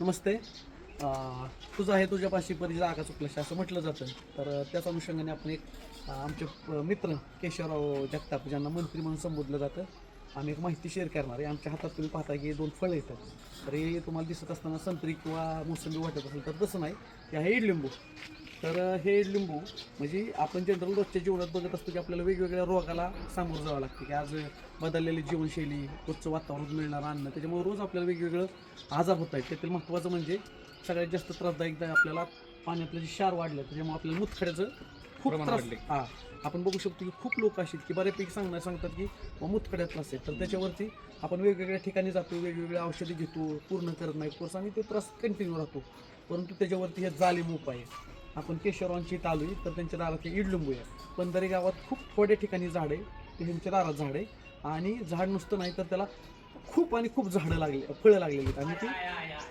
नमस्ते. तुझं आहे तुझ्यापाशी परी आका चुकल्याशी असं म्हटलं जातं. तर त्याच अनुषंगाने आपण एक आमचे मित्र केशवराव जगताप ज्यांना मंत्री म्हणून संबोधलं जातं. आम्ही एक माहिती शेअर करणार आहे. आमच्या हातात तुम्ही पाहता की दोन फळं येतात. तर हे तुम्हाला दिसत असताना संत्री किंवा मोसंबी वाटत असेल तर तसं नाही. हे आहे इडलिंबू. तर हे इडलिंबू म्हणजे आपण जनरल रोजच्या जीवनात बघत असतो की आपल्याला वेगवेगळ्या रोगाला सामोरं जावं लागतं. की आज बदललेली जीवनशैली रोजचं वातावरण मिळणारं अन्न त्याच्यामुळे रोज आपल्याला वेगवेगळं आजार होत आहेत. त्यातील महत्त्वाचं म्हणजे सगळ्यात जास्त त्रासदायक आपल्याला पाण्यातलं जे क्षार वाढलं त्याच्यामुळे आपल्याला मुतखड्याचं खूप त्रास वाढले. हा आपण बघू शकतो की खूप लोक आहेत की बऱ्यापैकी सांगणार सांगतात की मुतखड्यात त्रास आहे तर त्याच्यावरती आपण वेगवेगळ्या ठिकाणी जातो वेगवेगळ्या औषधी घेतो पूर्ण करत नाही. कोर्स आणि तो त्रास कंटिन्यू राहतो. परंतु त्याच्यावरती हे जालिम उपाय आहे. आपण केशवरावांची इथं आहे तर त्यांच्या दारात इडलिंबू आहे. पंधरी गावात खूप थोड्या ठिकाणी झाड आहे ते दारात झाड आहे आणि झाड नुसतं नाही तर त्याला खूप आणि खूप झाडं लागले फळं लागलेली आहेत. आणि ती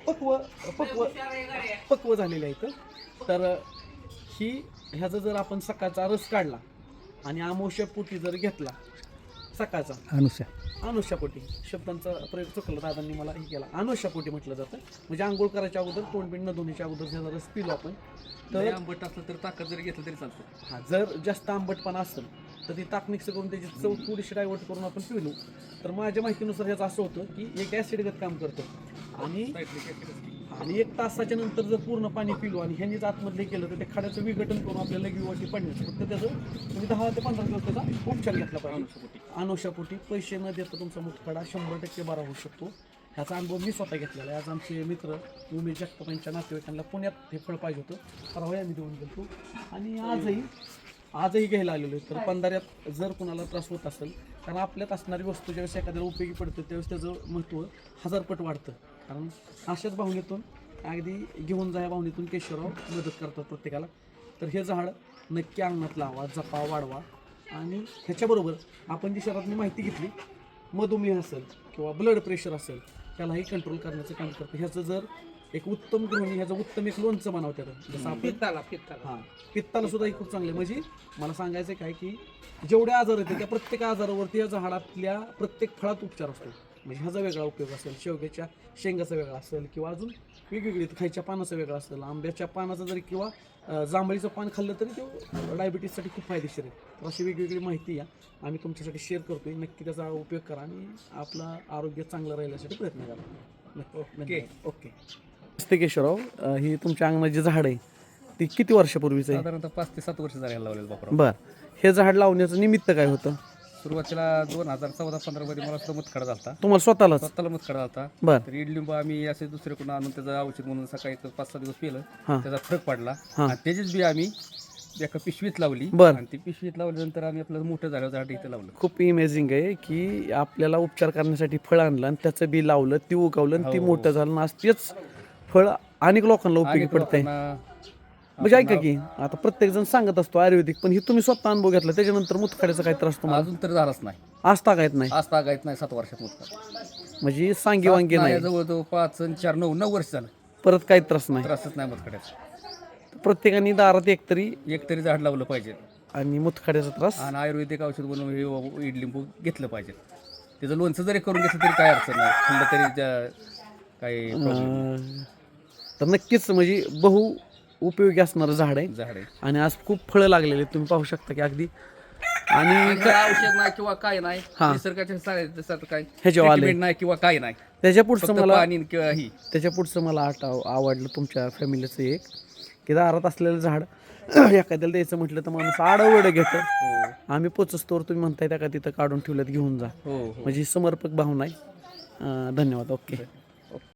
पक्व पक्व पक्व झालेली आहेत. तर ही ह्याचा जर आपण सकाळचा रस काढला आणि आमोशा पोटी जर घेतला सकाळचा. अनुषा अनुष्यापोटी शब्दांचा प्रयोग चुकला दादांनी मला हे केला. अनुष्यापोटी म्हटलं जातं. म्हणजे आंघोळ करायच्या अगोदर तोंडबिंड न धुण्याच्या अगोदर ह्याचा रस पिलो आपण तर आंबट असलं तर ताकद जरी घेतलं तरी चालतं. हा जर जास्त आंबटपणा असेल तर ती ताक मिक्स करून त्याची चव थोडीशी डायवर्ट करून आपण पिलो तर माझ्या माहितीनुसार ह्याचं असं होतं की एक ॲसिडगत काम करतं. आणि आणि एक तासाच्या नंतर जर पूर्ण पाणी पिलो आणि ह्यांनीच आतमधले केलं तर ते खाड्याचं विघटन करून आपल्याला लगेवाटी पडण्याचं. फक्त त्याचं तुम्ही दहा ते पंधरा दिवस त्याचा उपचार घेतला पाहिजे. अनुषापोटी पैसे न देता तुमचा मुतखडा शंभर टक्के बरा होऊ शकतो. ह्याचा अनुभव मी स्वतः घेतलेला आहे. आज आमचे मित्र उमेश जगताप यांच्या नातेवाईकांना पुण्यात हे फळ पाहिजे होतं. परवा आम्ही देऊन गेलो आणि आजही आजही घ्यायला आलेलो आहे. तर पंधाऱ्यात जर कुणाला त्रास होत असेल कारण आपल्यात असणारी वस्तू ज्यावेळेस एखाद्याला उपयोगी पडतं त्यावेळेस त्याचं महत्त्व हजारपट वाढतं. कारण अशाच भावनेतून अगदी घेऊन जा या भावनेतून केशवराव मदत करतात प्रत्येकाला. तर हे झाड नक्की अंगणात लावा जपा वाढवा. आणि ह्याच्याबरोबर आपण जी शहरात माहिती घेतली मधुमेह असेल किंवा ब्लड प्रेशर असेल त्यालाही कंट्रोल करण्याचं काम करतं. ह्याचं जर एक उत्तम गृहिणी ह्याचं उत्तम एक लोणचं बनवतात जसं पित्ताला पित्ताला. हां पित्ताला सुद्धा हे खूप चांगलं आहे. म्हणजे मला सांगायचं काय की जेवढे आजार येते त्या प्रत्येक आजारावरती या झाडातल्या प्रत्येक फळात उपचार असतो. म्हणजे ह्याचा वेगळा उपयोग असेल शेवग्याच्या शेंगाचा वेगळा असेल किंवा अजून वेगवेगळी खायच्या पानाचा वेगळा असेल आंब्याच्या पानाचा जरी किंवा जांभळीचं पान खाल्लं तरी ते डायबिटीससाठी खूप फायदेशीर आहे. तर अशी वेगवेगळी माहिती या. आम्ही तुमच्यासाठी शेअर करतोय. नक्की त्याचा उपयोग करा आणि आपलं आरोग्य चांगलं राहिल्यासाठी प्रयत्न करा. ओके. ओके. केशवराव. ही तुमच्या अंगणाची झाड आहे ती किती वर्षापूर्वीचं आहे? साधारणतः पाच ते सात वर्ष झाले लावलेलं बापरा बर. हे झाड लावण्याचं निमित्त काय होतं? सुरुवातीला दोन हजार चौदा पंधरा मध्ये मला सुद्धा मुतखडा झालता. तुम्हाला स्वतःलाच? स्वतःला मुतखडा बर. तर इडलिंबू आम्ही असे दुसऱ्याकडून आणून त्याचं औषध म्हणून सकाळी एक पाच सहा दिवस पिलं. हां. त्याचा फरक पडला. हां. आणि त्याचीच बी आम्ही एका पिशवीत लावली. बर. आणि ती पिशवीत लावल्यानंतर आम्ही आपलं मोठं झालं झाड इथे लावलं. खूप इमेझिंग आहे की आपल्याला उपचार करण्यासाठी फळ आणलं आणि त्याचं बी लावलं ती उगवलं आणि ती हो. मोठं झालं. आणि आज तेच फळ अनेक लोकांना उपयोगी अनेक पडतंय. लोकांना म्हणजे ऐका की आता प्रत्येक जण सांगत असतो आयुर्वेदिक पण हे तुम्ही स्वतः अनुभव घेतला त्याच्यानंतर मुतखड्याचा काय त्रास तुम्हाला? अजून तर झालाच नाही. आज तागायत नाही? आज तागायत नाही सात वर्षात मुतखडा. म्हणजे सांगी वांगी नाही जवळ पाच आणि चार नऊ नऊ वर्ष झालं. परत काही त्रास नाही. त्रासच नाही मुतखड्याचा. प्रत्येकाने दारात एकतरी एक तरी झाड लावलं पाहिजे. आणि मुतखड्याचा त्रास? आणि आयुर्वेदिक औषध बनवून हे इडलिंबू घेतलं पाहिजे. त्याचं लोणचं जरी करून घेतलं तरी काय अडचण नाही. थंड तरी त्या- काही problem तर नक्कीच म्हणजे बहु उपयोगी असणारं झाड आहे. झाड आहे. आणि आज खूप फळं लागलेली आहेत तुम्ही पाहू शकता की अगदी. आणि औषध नाही किंवा काय नाही हा. निसर्गाच्या काय? ह्याच्यावर treatment नाही किंवा काय नाही. त्याच्या पुढचं मला पाणी किंवा ही. त्याच्या पुढचं मला आठ आवडलं तुमच्या फॅमिलीचं एक की दारात असलेलं झाड एखाद्याला द्यायचं म्हटलं तर माणूस आडवड घेतं. हो. आम्ही पोचस्तोवर तुम्ही म्हणताय त्या का तिथं काढून ठेवल्यात घेऊन जा. हो हो. म्हणजे समर्पक भावना आहे. अं, धन्यवाद. ओके.